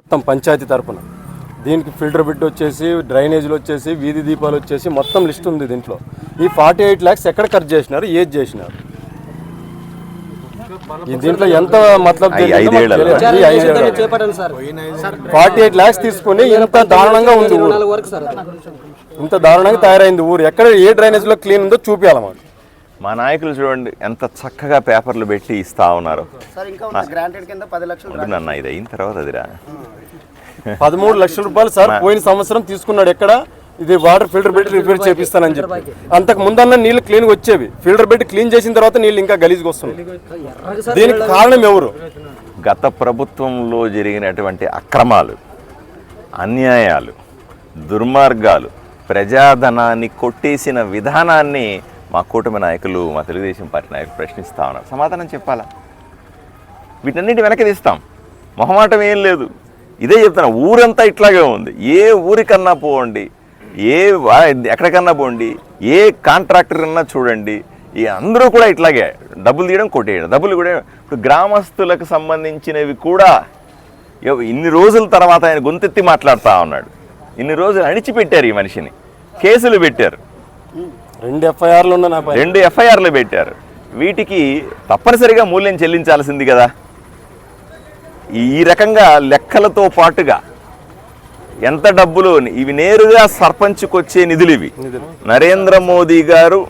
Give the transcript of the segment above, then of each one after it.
మొత్తం పంచాయతీ తరపున. దీనికి ఫిల్టర్ బిడ్ వచ్చేసి డ్రైనేజీలు వచ్చేసి వీధి దీపాలు వచ్చేసి మొత్తం లిస్ట్ ఉంది దీంట్లో. ఈ ఫార్టీ ఎయిట్ ల్యాక్స్ ఎక్కడ ఖర్చు చేసినారు ఏది చేసినారు? దీంట్లో ఎంత మతలబ్ ఫార్టీ ఎయిట్ ల్యాక్స్ తీసుకుని ఇంత దారుణంగా ఉంది ఊరు. నాలుగు వరకు సార్ ఇంత దారుణంగా తయారైంది ఊరు. ఎక్కడ ఏ డ్రైనేజ్లో క్లీన్ ఉందో చూపించాలి మాకు. మా నాయకులు చూడండి ఎంత చక్కగా పేపర్లు పెట్టి ఇస్తా ఉన్నారు. సార్ ఇంకా ఉంది. గ్రాంటెడ్ కింద పది లక్షలు ఉండు నాన్న ఇది అయిన తర్వాత అదిరా. పదమూడు లక్షల రూపాయలు సార్ పోయిన సంవత్సరం తీసుకున్నాడు ఎక్కడ? ఇది వాటర్ ఫిల్టర్ పెట్టి రిపేర్ చేపిస్తానని చెప్పి. అంతకు ముందన్న నీళ్ళు క్లీన్ వచ్చేవి. ఫిల్టర్ పెట్టి క్లీన్ చేసిన తర్వాత నీళ్ళు ఇంకా గలీజ్గా వస్తుంది దీనికి కారణం ఎవరు? గత ప్రభుత్వంలో జరిగినటువంటి అక్రమాలు అన్యాయాలు దుర్మార్గాలు ప్రజాధనాన్ని కొట్టేసిన విధానాన్ని మా కూటమి నాయకులు మా తెలుగుదేశం పార్టీ నాయకులు ప్రశ్నిస్తా ఉన్నారు. సమాధానం చెప్పాలా? వీటన్నిటి వెనక్కి తీస్తాం. మొహమాటం ఏం లేదు. ఇదే చెప్తున్నా ఊరంతా ఇట్లాగే ఉంది. ఏ ఊరికన్నా పోండి ఏ వా- ఎక్కడికన్నా పోండి ఏ కాంట్రాక్టర్ అన్నా చూడండి ఈ అందరూ కూడా ఇట్లాగే డబ్బులు తీయడం కొట్టేయడం. డబ్బులు కూడా ఇప్పుడు గ్రామస్తులకు సంబంధించినవి కూడా ఇన్ని రోజుల తర్వాత ఆయన గొంతెత్తి మాట్లాడుతూ ఉన్నాడు. ఇన్ని రోజులు అణిచిపెట్టారు ఈ మనిషిని. కేసులు పెట్టారు. రెండు ఎఫ్ఐఆర్లు రెండు ఎఫ్ఐఆర్లు పెట్టారు. వీటికి తప్పనిసరిగా మూల్యం చెల్లించాల్సింది కదా. ఈ రకంగా లెక్కలతో పాటుగా ఎంత డబ్బులు ఇవి నేరుగా సర్పంచ్కి వచ్చే నిధులు ఇవి. నరేంద్ర మోదీ గారు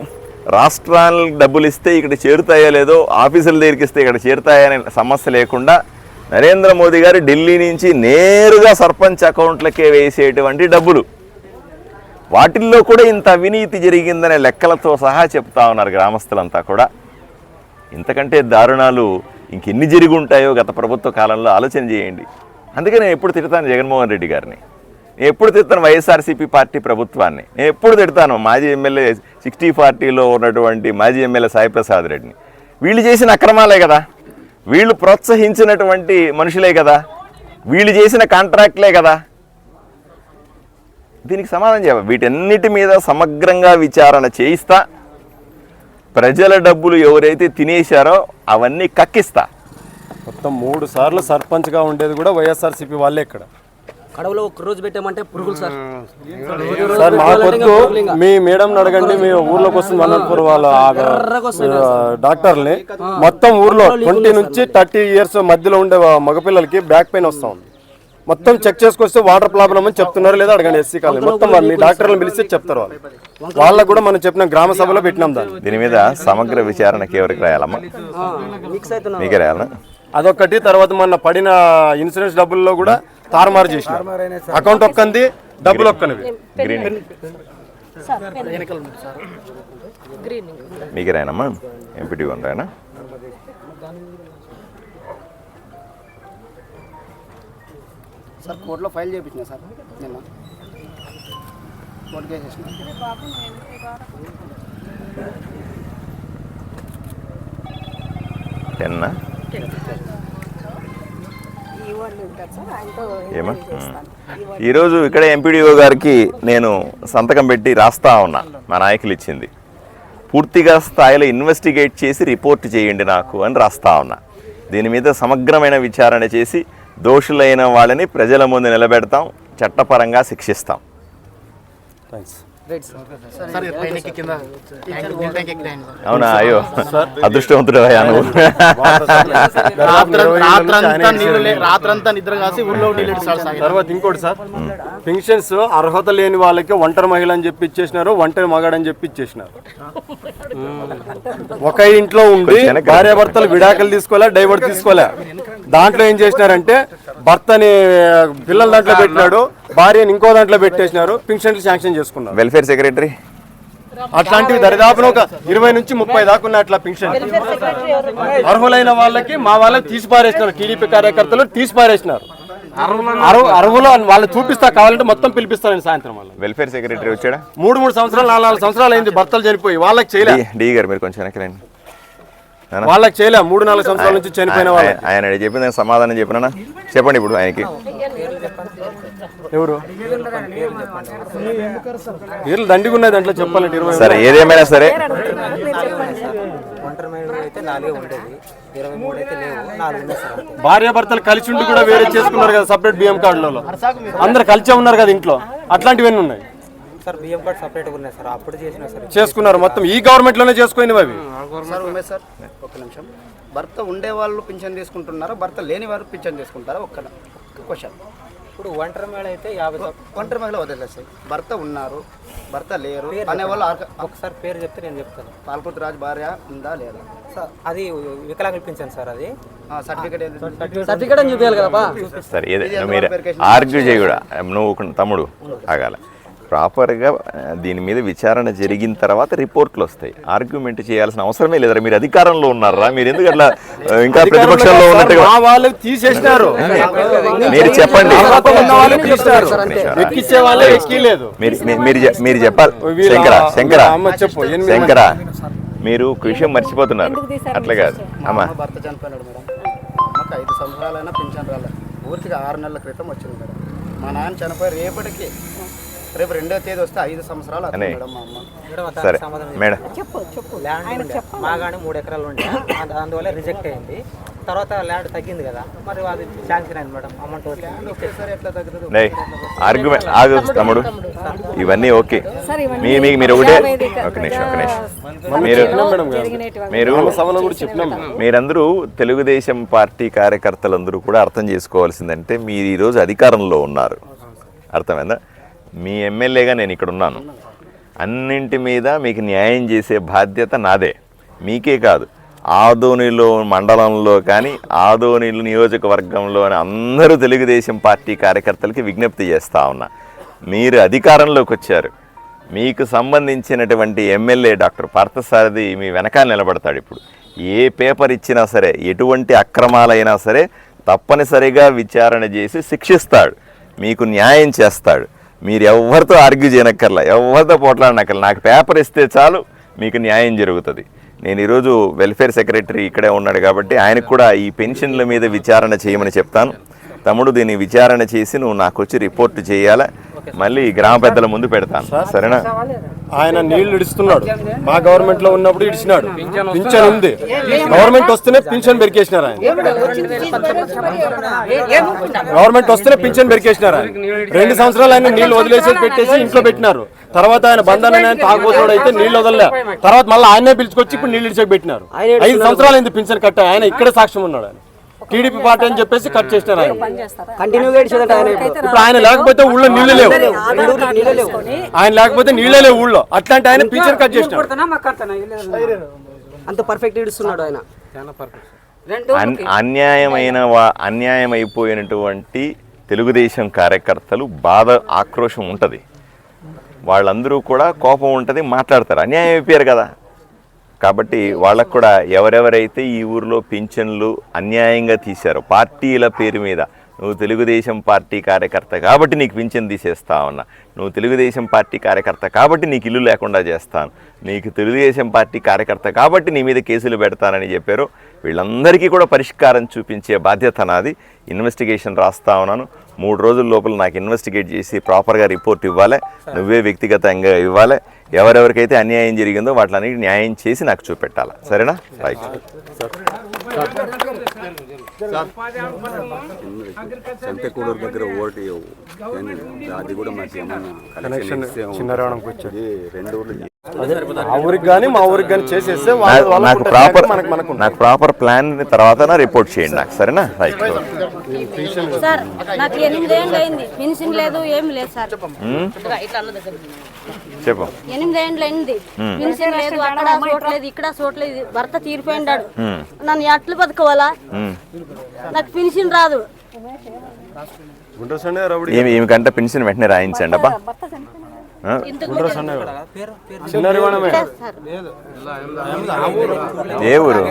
రాష్ట్రానికి డబ్బులు ఇస్తే ఇక్కడ చేరుతాయో లేదో ఆఫీసుల దగ్గరికి ఇస్తే ఇక్కడ చేరుతాయనే సమస్య లేకుండా నరేంద్ర మోదీ గారు ఢిల్లీ నుంచి నేరుగా సర్పంచ్ అకౌంట్లకే వేసేటువంటి డబ్బులు. వాటిల్లో కూడా ఇంత అవినీతి జరిగిందనే లెక్కలతో సహా చెప్తా ఉన్నారు గ్రామస్తులంతా కూడా. ఇంతకంటే దారుణాలు ఇంకెన్ని జరిగి ఉంటాయో గత ప్రభుత్వ కాలంలో ఆలోచన చేయండి. అందుకే నేను ఎప్పుడు తిడతాను జగన్మోహన్ రెడ్డి గారిని. నేను ఎప్పుడు తిడతాను వైఎస్ఆర్సీపీ పార్టీ ప్రభుత్వాన్ని. నేను ఎప్పుడు తిడతాను మాజీ ఎమ్మెల్యే సిక్స్టీ పార్టీలో ఉన్నటువంటి మాజీ ఎమ్మెల్యే సాయిప్రసాద్ రెడ్డిని. వీళ్ళు చేసిన అక్రమాలే కదా. వీళ్ళు ప్రోత్సహించినటువంటి మనుషులే కదా. వీళ్ళు చేసిన కాంట్రాక్ట్లే కదా. దీనికి సమాధానం చెప్ప వీటన్నిటి మీద సమగ్రంగా విచారణ చేయిస్తా. ప్రజల డబ్బులు ఎవరైతే తినేశారో అవన్నీ కక్కిస్తా. మొత్తం మూడు సార్లు సర్పంచ్గా ఉండేది కూడా వైఎస్ఆర్సీపీ వాళ్ళే ఇక్కడ. కడవలో ఒక్క రోజు పెట్టామంటే పురుగులు సార్. సార్ మా కొద్దు మీ మేడం అడగండి మీ ఊర్లోకి వస్తుంది అనంతపురం వాళ్ళ ఆ, డాక్టర్ని. మొత్తం ఊర్లో ట్వంటీ నుంచి థర్టీ ఇయర్స్ మధ్యలో ఉండే మగపిల్లలకి బ్యాక్ పెయిన్ వస్తా ఉంది. మొత్తం చెక్ చేసుకొస్తే వాటర్ ప్రాబ్లమ్ అని చెప్తున్నారు లేదా అడగండి ఎస్సీ కాలేజ్ మొత్తం వాళ్ళు మీ డాక్టర్లను పిలిస్తే చెప్తారు వాళ్ళు. వాళ్ళకు కూడా మనం చెప్పిన గ్రామ సభలో పెట్టినాం దాన్ని. దీని మీద సమగ్ర విచారణకి ఎవరికి రాయాలమ్మా? మీకే రాయాలా అదొకటి తర్వాత మొన్న పడిన ఇన్సూరెన్స్ డబ్బుల్లో కూడా తారుమారు చేసిన. అకౌంట్ ఒక్కంది డబ్బులు ఒక్కనివి. గ్రీన్. మీకే రాయనమ్మా ఎంపీటీ వన్ సార్ కోర్టులో ఫైల్ చేయించిన సార్ నిన్న. కోర్టు టెన్నా? ఏమా? ఈరోజు ఇక్కడ ఎంపీడీఓ గారికి నేను సంతకం పెట్టి రాస్తా ఉన్నా మా నాయకులు ఇచ్చింది. పూర్తిగా స్థాయిలో ఇన్వెస్టిగేట్ చేసి రిపోర్ట్ చేయండి నాకు అని రాస్తా ఉన్నా. దీని మీద సమగ్రమైన విచారణ చేసి దోషులైన వాళ్ళని ప్రజల ముందు నిలబెడతాం చట్టపరంగా శిక్షిస్తాం. థ్యాంక్స్ అవునా? అయ్యో. అదృష్టవంతుడు అయ్యా నువ్వు. రాత్రంతా నీళ్ళు లే- రాత్రంతా నిద్ర కాసి ఊళ్ళో నీళ్ళు సార్ సార్ తర్వాత ఇంకోటి సార్ పెన్షన్స్ అర్హత లేని వాళ్ళకి ఒంటరి మహిళ అని చెప్పి ఇచ్చేసినారు ఒంటరి మగాడని చెప్పి ఇచ్చేసినారు. ఒక ఇంట్లో ఉండి కొంచెం వెనక్కి భార్య భర్తలు విడాకులు తీసుకోలే డైవర్ట్ తీసుకోలే. దాంట్లో ఏం చేసినారంటే భర్తని పిల్లల దాంట్లో పెట్టినాడు భార్యని ఇంకో దాంట్లో పెట్టేసినారు పెన్షన్లు శాంక్షన్ చేసుకున్నారు. వెల్ఫేర్ సెక్రటరీ అట్లాంటివి దరిదాపున ఒక ఇరవై నుంచి ముప్పై దాకా ఉన్నాయి అట్లా పెన్షన్ అర్హులైన వాళ్ళకి మా వాళ్ళకి తీసి పారేసినారు టీడీపీ కార్యకర్తలు తీసి పారేసినారు అర్హు అర్హులు అని వాళ్ళు చూపిస్తా కావాలంటే మొత్తం పిలిపిస్తాను సాయంత్రం వాళ్ళు వెల్ఫేర్ సెక్రటరీ వచ్చాడా? మూడు మూడు సంవత్సరాలు నాలుగు నాలుగు సంవత్సరాలు అయింది భర్తలు చనిపోయి వాళ్ళకి చేయలే. డి- గారు మీరు కొంచెం వెనక్కి. వాళ్ళకి చేయలే మూడు నాలుగు సంవత్సరాల నుంచి చనిపోయిన వాళ్ళు ఆయన- చెప్పిన సమాధానం చెప్పినా చెప్పండి ఇప్పుడు ఆయనకి. ఎవరు? పేర్లు దండిగా ఉన్నాయి దాంట్లో చెప్పాలంటే ఇరవై సరే ఏదేమైనా సరే. భార్య భర్తలు కలిసి ఉండి కూడా వేరే చేసుకున్నారు కదా సపరేట్ బియ్యం కార్డులలో అందరు కలిసే ఉన్నారు కదా ఇంట్లో. అట్లాంటివన్నీ ఉన్నాయి. సార్ బియ్యం కార్డ్ సపరేట్గా ఉన్నాయి సార్. అప్పుడు చేసిన సార్. చేసుకున్నారు మొత్తం. ఈ గవర్నమెంట్లోనే చేసుకునేవి అవి? సార్ ఉమేష్ సార్ ఒక నిమిషం. భర్త ఉండే వాళ్ళు పింఛన్ తీసుకుంటున్నారా? భర్త లేని వారు పింఛన్ తీసుకుంటారా? ఒక్క క్వశ్చన్. ఇప్పుడు ఒంటరి మేళ అయితే యాభై ఒంటరి మహిళ వదిలేదు సార్ భర్త ఉన్నారు భర్త లేరు. అనేవాళ్ళు ఒకసారి పేరు చెప్తే నేను చెప్తాను. పాల్పతి రాజు భార్య ఉందా లేదా? సార్ అది వికలాంగులు పింఛన్ సార్ అది. సర్టిఫికేట్ అని చూపించాలి కదా సరే మీరు ఆర్గ్యూ చేయకూడా నువ్వు తమ్ముడు ఆగాల. ప్రాపర్గా దీని మీద విచారణ జరిగిన తర్వాత రిపోర్ట్లు వస్తాయి. ఆర్గ్యుమెంట్ చేయాల్సిన అవసరమే లేదరా. మీరు అధికారంలో ఉన్నారా? మీరు ఎందుకు అట్లా ఇంకా ప్రతిపక్షంలో ఉన్నట్టుగా వాళ్ళు తీసేసినారు. మీరు చెప్పండి. మీరు చెప్పాలి. శంకర శంకర. శంకర మీరు ఒక విషయం మర్చిపోతున్నారు. అట్లా కాదు. అమ్మా. భర్త చనిపోయినాడు మేడం. అమ్మకి ఐదు సంవత్సరాలైనా పింఛన్ రాలేదు పూర్తిగా ఆరు నెలల క్రితం వచ్చింది మేడం. మా నాన్న చనిపోయి రేపటికి రేపు రెండో తేదీ వస్తే ఐదు సంవత్సరాలు అవుతుంది అనే. మేడం మా అమ్మ. మేడం సరే సమాధానం మేడం. ల్యాండ్ మాగానే మూడు ఎకరాలు ఉండే. అందు- అందువల్ల రిజెక్ట్ అయింది. తర్వాత ల్యాండ్ తగ్గింది కదా. మరి అది శాంక్షన్ అయింది మేడం అమౌంట్ వచ్చింది ఒకేసారి ఎట్లా తగ్గుతుంది? నే ఆర్గ్యుమెంట్ ఆగు తమ్ముడు. ఇవన్నీ ఓకే. మీ మీకు మీరు ఒకటే ఒక నిమిషం ఒక నిమిషం. మీరు మీరు సభలో కూడా చెప్పినాం మీరందరూ తెలుగుదేశం పార్టీ కార్యకర్తలందరూ కూడా అర్థం చేసుకోవాల్సిందంటే మీరు ఈరోజు అధికారంలో ఉన్నారు. అర్థమైందా? మీ ఎమ్మెల్యేగా నేను ఇక్కడ ఉన్నాను. అన్నింటి మీద మీకు న్యాయం చేసే బాధ్యత నాదే. మీకే కాదు. ఆదోనిలో మండలంలో కానీ ఆదోనిలు నియోజకవర్గంలో అందరూ తెలుగుదేశం పార్టీ కార్యకర్తలకి విజ్ఞప్తి చేస్తూ ఉన్నా. మీరు అధికారంలోకి వచ్చారు. మీకు సంబంధించినటువంటి ఎమ్మెల్యే డాక్టర్ పార్థసారథి మీ వెనకాల నిలబడతాడు ఇప్పుడు. ఏ పేపర్ ఇచ్చినా సరే ఎటువంటి అక్రమాలైనా సరే తప్పనిసరిగా విచారణ చేసి శిక్షిస్తాడు. మీకు న్యాయం చేస్తాడు. మీరు ఎవరితో ఆర్గ్యూ చేయనక్కర్లా ఎవరితో పోట్లాడనక్కర్లా. నాకు పేపర్ ఇస్తే చాలు మీకు న్యాయం జరుగుతుంది. నేను ఈరోజు వెల్ఫేర్ సెక్రటరీ ఇక్కడే ఉన్నాడు కాబట్టి ఆయనకు కూడా ఈ పెన్షన్ల మీద విచారణ చేయమని చెప్తాను. తమ్ముడు దీన్ని విచారణ చేసి నువ్వు నాకు వచ్చి రిపోర్ట్ చేయాలా? మళ్ళీ గ్రామ పెద్దల ముందు పెడతాను. సరేనా? ఆయన నీళ్ళు ఇడుస్తున్నాడు. మా గవర్నమెంట్లో ఉన్నప్పుడు ఇడిచినాడు. పింఛన్ ఉంది. గవర్నమెంట్ వస్తేనే పింఛన్ పెరికేసినారు ఆయన. గవర్నమెంట్ వస్తేనే పింఛన్ పెరికేసినారు ఆయన. రెండు సంవత్సరాలు ఆయన నీళ్ళు వదిలేసి పెట్టేసి ఇంట్లో పెట్టినారు. తర్వాత ఆయన బంధన్ ఆయన తాగుబోతుడు అయితే నీళ్ళు వదలలే. తర్వాత మళ్ళీ ఆయనే పిలుచుకొచ్చి ఇప్పుడు నీళ్ళు ఇడిచకి పెట్టినారు. ఐదు సంవత్సరాలు అయింది పింఛన్ కట్ట. ఆయన ఇక్కడే సాక్ష్యం ఉన్నాడు ఆయన. టీడీపీ పార్టీ అని చెప్పేసి కట్ చేసినారు ఆయన. కంటిన్యూగా ఇచ్చేదంట ఆయన ఇప్పుడు. ఇప్పుడు ఆయన లేకపోతే ఊళ్ళో నీళ్ళు లేవు. నీళ్ళే లేవు. ఆయన లేకపోతే నీళ్ళే లేవు ఊళ్ళో. అట్లాంటి ఆయన పింఛన్ కట్ చేసినాడు. అంత పర్ఫెక్ట్ ఇడుస్తున్నాడు ఆయన. అన్ అన్యాయమైన వా- అన్యాయమైపోయినటువంటి తెలుగుదేశం కార్యకర్తలు బాధ ఆక్రోషం ఉంటుంది. వాళ్ళందరూ కూడా కోపం ఉంటుంది మాట్లాడతారు. అన్యాయం అయిపోయారు కదా. కాబట్టి వాళ్ళకు కూడా ఎవరెవరైతే ఈ ఊరిలో పింఛన్లు అన్యాయంగా తీశారో పార్టీల పేరు మీద నువ్వు తెలుగుదేశం పార్టీ కార్యకర్త కాబట్టి నీకు పింఛన్ తీసేస్తా ఉన్నా నువ్వు తెలుగుదేశం పార్టీ కార్యకర్త కాబట్టి నీకు ఇల్లు లేకుండా చేస్తాను నీకు తెలుగుదేశం పార్టీ కార్యకర్త కాబట్టి నీ మీద కేసులు పెడతానని చెప్పారు. వీళ్ళందరికీ కూడా పరిష్కారం చూపించే బాధ్యత నాది. ఇన్వెస్టిగేషన్ రాస్తా ఉన్నాను. మూడు రోజుల లోపల నాకు ఇన్వెస్టిగేట్ చేసి ప్రాపర్గా రిపోర్ట్ ఇవ్వాలి. నువ్వే వ్యక్తిగతంగా ఇవ్వాలి. ఎవరెవరికైతే అన్యాయం జరిగిందో వాటిని న్యాయం చేసి నాకు చూపెట్టాలి. సరేనా? రైట్ సంతకూడూరు దగ్గర ఓటు అది కూడా మాకు ఏమన్నా కనెక్షన్ రెండు ఊర్లు అదే ఆ ఊరికి కానీ మా ఊరికి కానీ చేసేస్తే నా- వాళ్ళు వాళ్ళకు నాకు. ప్రాపర్. నాకు ప్రాపర్ ప్లాన్ తర్వాత రిపోర్ట్ చేయండి నాకు సరేనా? రైట్ సార్ నాకు ఎనిమిదేళ్ళు అయింది. పెన్షన్ లేదు ఏం లేదు సార్. చెప్పు. ఎనిమిదేళ్ళు అయింది. పెన్షన్ లేదు అక్కడ చూడలేదు ఇక్కడ చూడలేదు భర్త తీరిపోయినాడు నన్ను ఎట్లు బతుకోవాలా? నాకు పెన్షన్ రాదు. ఏమి ఏమికంటే పెన్షన్ వెంటనే రాయించండి అబ్బా. ఏ ఊరు?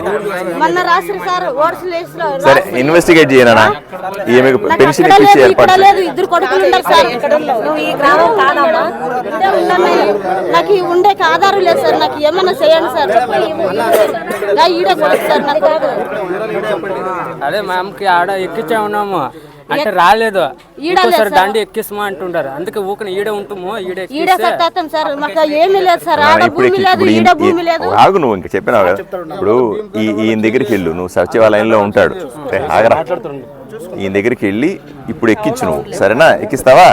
సార్ ఇన్వెస్టిగేట్ చేయనా ఈమెకు పెన్షన్ ఇప్పించి ఏర్పాటు ఇద్దరు కొడుకులు ఉన్నారు సార్. నువ్వు ఈ గ్రామం కాదమ్మా. నాకు ఈ ఉండే ఆధారం లేదు సార్. నాకు ఏమన్నా చేయండి సార్. ఈడే కొడుకు సార్ నాకు అదే మ్యామ్కి ఆడ ఎక్కించే ఉన్నాము. అంటే రాలేదు. ఇంకోసారి దండి ఎక్కిస్తామా అంటుంటారు అందుకే ఊకన ఈడే ఉంటుమో ఈడే ఈడే ఎక్కిస్తే సత్తాతం సార్. మాకు ఏమీ లేదు సార్. ఆడ భూమి లేదు ఈడ భూమి లేదు. ఆగు నువ్వు ఇంక చెప్పినావు? కదా ఇప్పుడు ఈ ఈయన దగ్గరికి వెళ్ళు. నువ్వు సచివాలయంలో ఉంటాడు. ఆగరా. ఈయన దగ్గరికి వెళ్ళి ఇప్పుడు ఎక్కించు నువ్వు. సరేనా? ఎక్కిస్తావా?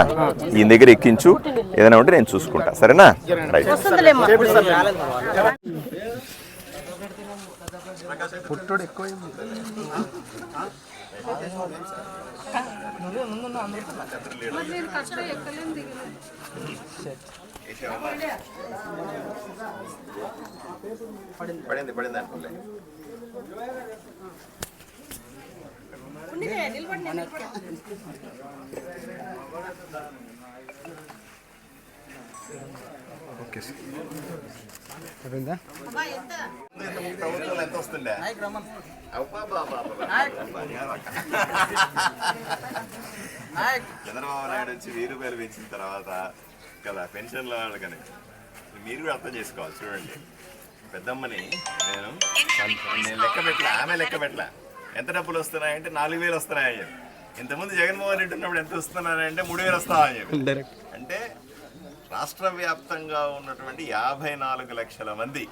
ఈయన దగ్గర ఎక్కించు. ఏదైనా ఉంటే నేను చూసుకుంటా. సరేనా? రైట్. వస్తుందిలేమ్మా పడింది పడింది అనుకోలే ఎంత వస్తుండే చంద్రబాబు నాయుడు వచ్చి వెయ్యి రూపాయలు పెంచిన తర్వాత కదా పెన్షన్ల వాళ్ళకని. మీరు కూడా అర్థం చేసుకోవాలి చూడండి. పెద్దమ్మని నేను నేను లెక్క పెట్టలే ఆమె లెక్క పెట్టలే. ఎంత డబ్బులు వస్తున్నాయంటే నాలుగు వేలు వస్తున్నాయని చెప్పి. ఇంతకుముందు జగన్మోహన్ రెడ్డి ఉన్నప్పుడు ఎంత వస్తున్నాయంటే మూడు వేలు వస్తామని చెప్పి. అంటే రాష్ట్ర వ్యాప్తంగా ఉన్నటువంటి యాభై నాలుగు లక్షల మంది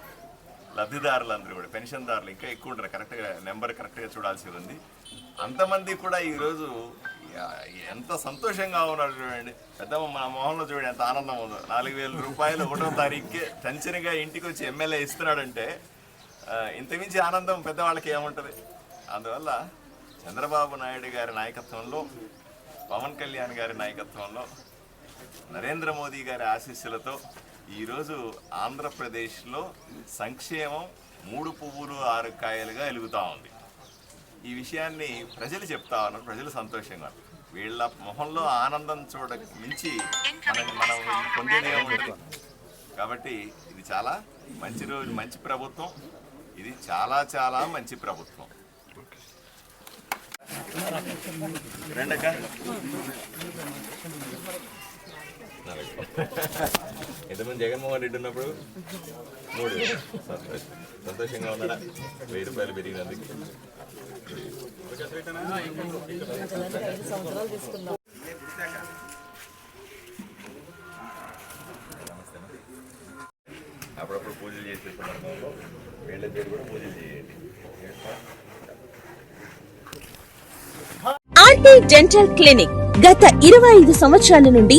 లబ్ధిదారులందరూ కూడా పెన్షన్దారులు ఇంకా ఎక్కువ ఉంటారు. కరెక్ట్గా నెంబర్ కరెక్ట్గా చూడాల్సి ఉంది. అంతమంది కూడా ఈరోజు ఎంత సంతోషంగా ఉన్నారు చూడండి. పెద్దమ్మ మన మొహంలో చూడండి ఎంత ఆనందం ఉందో. నాలుగు వేల రూపాయలు ఒకటో తారీఖుకే టెన్షన్గా ఇంటికి వచ్చి ఎమ్మెల్యే ఇస్తున్నాడంటే ఇంతమించి ఆనందం పెద్దవాళ్ళకి ఏముంటుంది? అందువల్ల చంద్రబాబు నాయుడు గారి నాయకత్వంలో పవన్ కళ్యాణ్ గారి నాయకత్వంలో నరేంద్ర మోదీ గారి ఆశీస్సులతో ఈరోజు ఆంధ్రప్రదేశ్లో సంక్షేమం మూడు పువ్వులు ఆరు కాయలుగా వెలుగుతూ ఉంది. ఈ విషయాన్ని ప్రజలు చెప్తా ఉన్నారు ప్రజలు సంతోషంగా. వీళ్ళ మొహంలో ఆనందం చూడ మించి మనం మనం పొందేది కాబట్టి ఇది చాలా మంచి రోజు మంచి ప్రభుత్వం. ఇది చాలా చాలా మంచి ప్రభుత్వం. రెండక్క. ఎంతమంది జగన్మోహన్ రెడ్డి ఉన్నప్పుడు మూడు. సంతోషం. సంతోషంగా ఉన్నాడా? వెయ్యి రూపాయలు పెరిగినందుకు. అప్పుడప్పుడు పూజలు చేసే సందర్భంలో వీళ్ళ పేరు కూడా పూజలు చేయండి. ఆర్టీ డెంటల్ క్లినిక్ గత ఇరవై ఐదు సంవత్సరాల నుండి